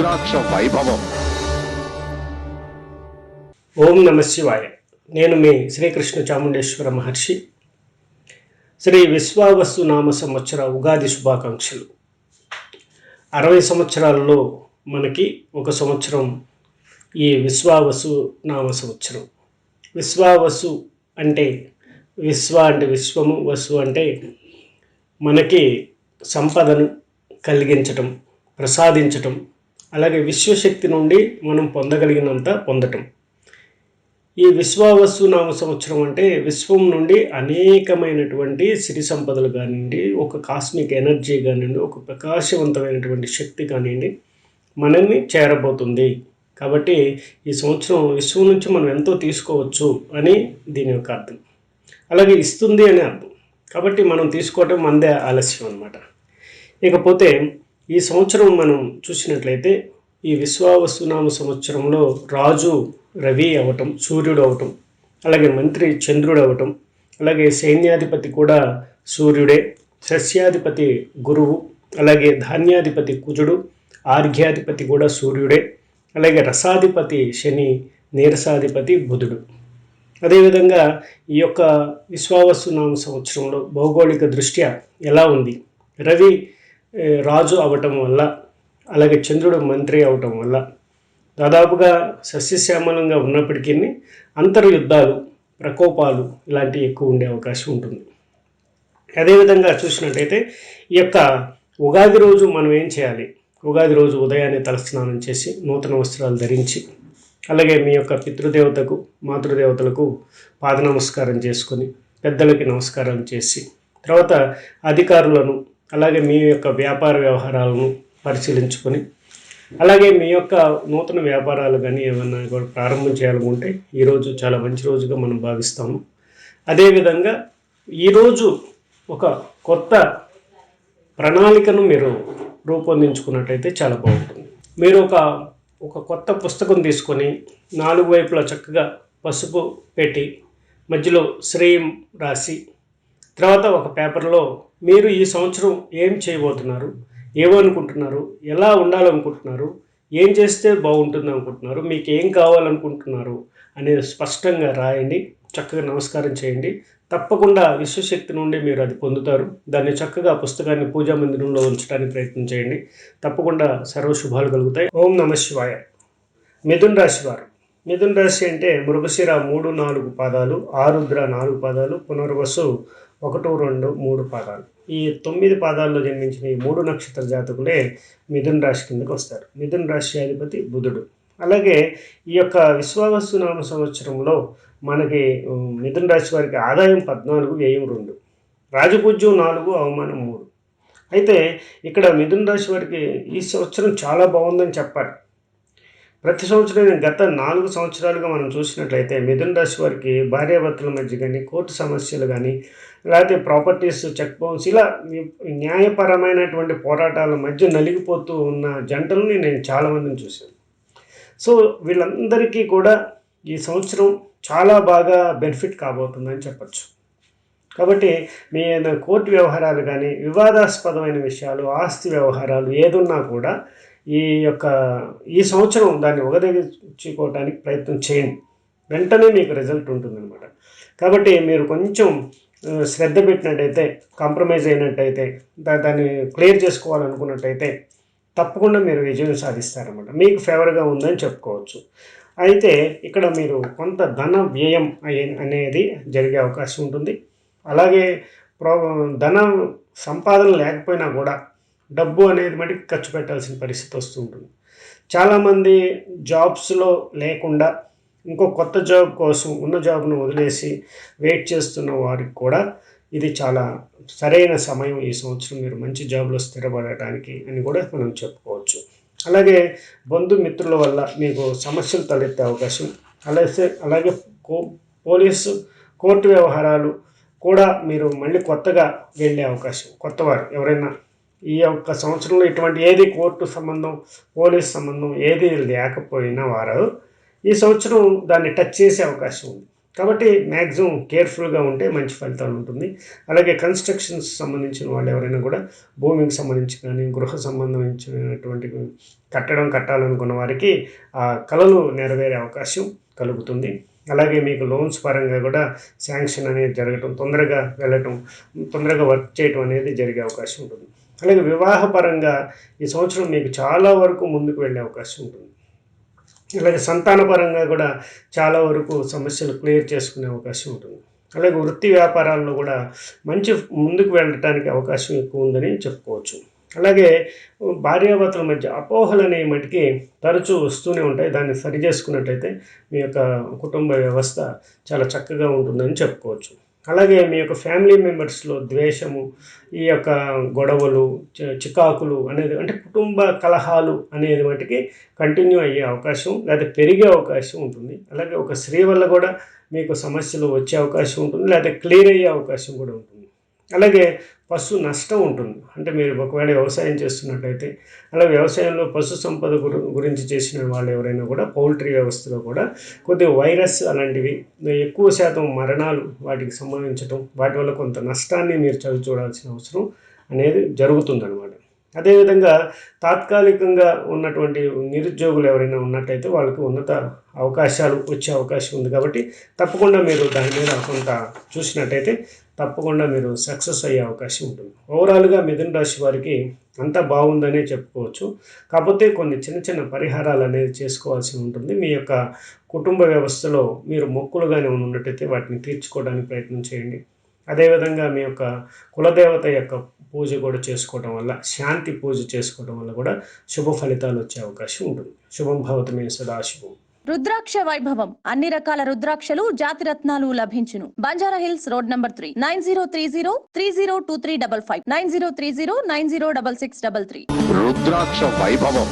రుద్రాక్ష వైభవం. ఓం నమ శివాయ. నేను మీ శ్రీకృష్ణ చాముండేశ్వర మహర్షి. శ్రీ విశ్వావస్తు నామ సంవత్సర ఉగాది శుభాకాంక్షలు. అరవై సంవత్సరాలలో మనకి ఒక సంవత్సరం ఈ విశ్వావసు నామ సంవత్సరం. విశ్వావసు అంటే విశ్వ అంటే విశ్వము వసు అంటే మనకి సంపదను కలిగించటం ప్రసాదించటం అలాగే విశ్వశక్తి నుండి మనం పొందగలిగినంత పొందటం. ఈ విశ్వావస్తు నామ సంవత్సరం అంటే విశ్వం నుండి అనేకమైనటువంటి సిరి సంపదలు కానివ్వండి ఒక కాస్మిక్ ఎనర్జీ కానివ్వండి ఒక ప్రకాశవంతమైనటువంటి శక్తి కానివ్వండి మనల్ని చేరబోతుంది. కాబట్టి ఈ సంవత్సరం విశ్వం నుంచి మనం ఎంతో తీసుకోవచ్చు అని దీని యొక్క అర్థం. అలాగే ఇస్తుంది అని అర్థం. కాబట్టి మనం తీసుకోవటం మందే ఆలస్యం అన్నమాట. ఇకపోతే ఈ సంవత్సరం మనం చూసినట్లయితే ఈ విశ్వావసునామ సంవత్సరంలో రాజు రవి అవటం సూర్యుడు అవటం అలాగే మంత్రి చంద్రుడు అవటం అలాగే సైన్యాధిపతి కూడా సూర్యుడే సస్యాధిపతి గురువు అలాగే ధాన్యాధిపతి కుజుడు ఆర్ఘ్యాధిపతి కూడా సూర్యుడే అలాగే రసాధిపతి శని నీరసాధిపతి బుధుడు. అదేవిధంగా ఈ యొక్క విశ్వావసునామ సంవత్సరంలో భౌగోళిక దృష్ట్యా ఎలా ఉంది? రవి రాజు అవటం వల్ల అలాగే చంద్రుడు మంత్రి అవటం వల్ల దాదాపుగా సస్యశ్యామలంగా ఉన్నప్పటికీ అంతర్యుద్ధాలు ప్రకోపాలు ఇలాంటివి ఎక్కువ ఉండే అవకాశం ఉంటుంది. అదేవిధంగా చూసినట్టయితే ఈ యొక్క ఉగాది రోజు మనం ఏం చేయాలి? ఉగాది రోజు ఉదయాన్నే తలస్నానం చేసి నూతన వస్త్రాలు ధరించి అలాగే మీ యొక్క పితృదేవతకు మాతృదేవతలకు పాద నమస్కారం చేసుకొని పెద్దలకి నమస్కారం చేసి తర్వాత అధికారులను అలాగే మీ యొక్క వ్యాపార వ్యవహారాలను పరిశీలించుకొని అలాగే మీ యొక్క నూతన వ్యాపారాలు కానీ ఏమన్నా కూడా ప్రారంభం చేయాలనుకుంటే ఈరోజు చాలా మంచి రోజుగా మనం భావిస్తాము. అదేవిధంగా ఈరోజు ఒక కొత్త ప్రణాళికను మీరు రూపొందించుకున్నట్టయితే చాలా బాగుంటుంది. మీరు ఒక ఒక కొత్త పుస్తకం తీసుకొని నాలుగు వైపులా చక్కగా పసుపు పెట్టి మధ్యలో శ్రేయం రాసి తర్వాత ఒక పేపర్లో మీరు ఈ సంవత్సరం ఏం చేయబోతున్నారు? ఏమనుకుంటున్నారు? ఎలా ఉండాలనుకుంటున్నారు? ఏం చేస్తే బాగుంటుంది అనుకుంటున్నారు? మీకు ఏం కావాలనుకుంటున్నారు? అనేది స్పష్టంగా రాయండి. చక్కగా నమస్కారం చేయండి. తప్పకుండా విశ్వశక్తి నుండి మీరు అది పొందుతారు. దాన్ని చక్కగా పుస్తకాన్ని పూజా మందిరంలో ఉంచడానికి ప్రయత్నం చేయండి. తప్పకుండా సర్వ శుభాలు కలుగుతాయి. ఓం నమ శివాయ. మిథున్ రాశి వారు. మిథున్ రాశి అంటే మృగశిర మూడు నాలుగు పాదాలు ఆరుద్ర నాలుగు పాదాలు పునర్వసు ఒకటి రెండు మూడు పాదాలు. ఈ తొమ్మిది పాదాల్లో జన్మించిన ఈ మూడు నక్షత్ర జాతకులే మిథున్ రాశి కిందకు వస్తారు. మిథున్ రాశి అధిపతి బుధుడు. అలాగే ఈ యొక్క విశ్వావస్తు నామ సంవత్సరంలో మనకి మిథున మిథున్ రాశి వారికి ఆదాయం పద్నాలుగు వ్యయం రెండు. రాజపూజ్యం నాలుగు అవమానం మూడు. అయితే ఇక్కడ మిథున్ రాశి వారికి ఈ సంవత్సరం చాలా బాగుందని చెప్పాలి. ప్రతి సంవత్సరం గత నాలుగు సంవత్సరాలుగా మనం చూసినట్లయితే మిథున రాశి వారికి భార్యాభర్తల మధ్య కానీ కోర్టు సమస్యలు కానీ లేకపోతే ప్రాపర్టీస్ చెక్ బౌన్స్ ఇలా న్యాయపరమైనటువంటి పోరాటాల మధ్య నలిగిపోతూ ఉన్న జంటలని నేను చాలామందిని చూశాను. సో వీళ్ళందరికీ కూడా ఈ సంవత్సరం చాలా బాగా బెనిఫిట్ కాబోతుందని చెప్పచ్చు. కాబట్టి మీ కోర్టు వ్యవహారాలు కానీ వివాదాస్పదమైన విషయాలు ఆస్తి వ్యవహారాలు ఏదున్నా కూడా ఈ యొక్క ఈ సంవత్సరం దాన్ని ఒకదగించుకోవడానికి ప్రయత్నం చేయండి. వెంటనే మీకు రిజల్ట్ ఉంటుందన్నమాట. కాబట్టి మీరు కొంచెం శ్రద్ధ పెట్టినట్టయితే కాంప్రమైజ్ అయినట్టయితే దాన్ని క్లియర్ చేసుకోవాలనుకున్నట్టయితే తప్పకుండా మీరు విజయం సాధిస్తారన్నమాట. మీకు ఫేవర్గా ఉందని చెప్పుకోవచ్చు. అయితే ఇక్కడ మీరు కొంత ధన వ్యయం అయ్యే- అనేది జరిగే అవకాశం ఉంటుంది. అలాగే ప్రో ధన సంపాదన లేకపోయినా కూడా డబ్బు అనేది మటుకు ఖర్చు పెట్టాల్సిన పరిస్థితి వస్తూ ఉంటుంది చాలామంది జాబ్స్లో లేకుండా ఇంకో కొత్త జాబ్ కోసం ఉన్న జాబ్ను వదిలేసి వెయిట్ చేస్తున్న వారికి కూడా ఇది చాలా సరైన సమయం ఈ సంవత్సరం మీరు మంచి జాబ్లో స్థిరపడటానికి అని కూడా మనం చెప్పుకోవచ్చు. అలాగే బంధుమిత్రుల వల్ల మీకు సమస్యలు తలెత్తే అవకాశం అలాగే అలాగే కో పోలీసు కోర్టు వ్యవహారాలు కూడా మీరు మళ్ళీ కొత్తగా వెళ్ళే అవకాశం కొత్తవారు ఎవరైనా ఈ యొక్క సంవత్సరంలో ఇటువంటి ఏది కోర్టు సంబంధం పోలీస్ సంబంధం ఏది లేకపోయినా వారు ఈ సంవత్సరం దాన్ని టచ్ చేసే అవకాశం ఉంది. కాబట్టి మ్యాక్సిమం కేర్ఫుల్గా ఉంటే మంచి ఫలితాలు ఉంటుంది. అలాగే కన్స్ట్రక్షన్స్ సంబంధించిన వాళ్ళు ఎవరైనా కూడా భూమికి సంబంధించి కానీ గృహ సంబంధించినటువంటి కట్టడం కట్టాలనుకున్న వారికి ఆ కళలు నెరవేరే అవకాశం కలుగుతుంది. అలాగే మీకు లోన్స్ పరంగా కూడా శాంక్షన్ అనేది జరగటం తొందరగా వెళ్ళటం తొందరగా వర్క్ చేయటం అనేది జరిగే అవకాశం ఉంటుంది. అలాగే వివాహపరంగా ఈ సంవత్సరం మీకు చాలా వరకు ముందుకు వెళ్ళే అవకాశం ఉంటుంది. అలాగే సంతానపరంగా కూడా చాలా వరకు సమస్యలు క్లియర్ చేసుకునే అవకాశం ఉంటుంది. అలాగే వృత్తి వ్యాపారాల్లో కూడా మంచి ముందుకు వెళ్ళటానికి అవకాశం ఎక్కువ ఉందని చెప్పుకోవచ్చు. అలాగే భార్యాభర్తల మధ్య అపోహలు అనే మటుకి తరచూ వస్తూనే ఉంటాయి. దాన్ని సరి చేసుకున్నట్టయితే మీ యొక్క కుటుంబ వ్యవస్థ చాలా చక్కగా ఉంటుందని చెప్పుకోవచ్చు. అలాగే మీ యొక్క ఫ్యామిలీ మెంబర్స్లో ద్వేషము ఈ యొక్క గొడవలు చికాకులు అనేది అంటే కుటుంబ కలహాలు అనేది వాటికి కంటిన్యూ అయ్యే అవకాశం లేదా పెరిగే అవకాశం ఉంటుంది. అలాగే ఒక స్త్రీ వల్ల కూడా మీకు సమస్యలు వచ్చే అవకాశం ఉంటుంది లేదా క్లియర్ అయ్యే అవకాశం కూడా ఉంటుంది. అలాగే పశు నష్టం ఉంటుంది. అంటే మీరు ఒకవేళ వ్యవసాయం చేస్తున్నట్టయితే అలా వ్యవసాయంలో పశు సంపద గురించి చేసిన వాళ్ళు ఎవరైనా కూడా పౌల్ట్రీ వ్యవస్థలో కూడా కొద్దిగా వైరస్ అలాంటివి ఎక్కువ శాతం మరణాలు వాటికి సంబంధించటం వాటి వల్ల కొంత నష్టాన్ని మీరు చవి చూడాల్సిన అవసరం అనేది జరుగుతుందన్నమాట. అదేవిధంగా తాత్కాలికంగా ఉన్నటువంటి నిరుద్యోగులు ఎవరైనా ఉన్నట్టయితే వాళ్ళకి ఉన్నత అవకాశాలు వచ్చే అవకాశం ఉంది కాబట్టి తప్పకుండా మీరు దాని మీద కొంత చూసినట్టయితే తప్పకుండా మీరు సక్సెస్ అయ్యే అవకాశం ఉంటుంది. ఓవరాల్గా మిథున రాశి వారికి అంతా బాగుందనే చెప్పుకోవచ్చు. కాకపోతే కొన్ని చిన్న చిన్న పరిహారాలు అనేది చేసుకోవాల్సి ఉంటుంది. మీ యొక్క కుటుంబ వ్యవస్థలో మీరు మొక్కులుగానే ఉన్నట్టయితే వాటిని తీర్చుకోవడానికి ప్రయత్నం చేయండి. అదేవిధంగా మీ యొక్క కులదేవత యొక్క పూజ కూడా చేసుకోవడం వల్ల శాంతి పూజ చేసుకోవడం వల్ల కూడా శుభ ఫలితాలు వచ్చే అవకాశం ఉంటుంది. శుభం భవతమే సదాశివం. రుద్రాక్ష వైభవం. అన్ని రకాల రుద్రాక్షలు జాతి రత్నాలు లభించును. Banjara Hills road number three. Nine zero three zero three zero two three double five. Nine zero three zero nine zero double six double three. రుద్రాక్ష వైభవం.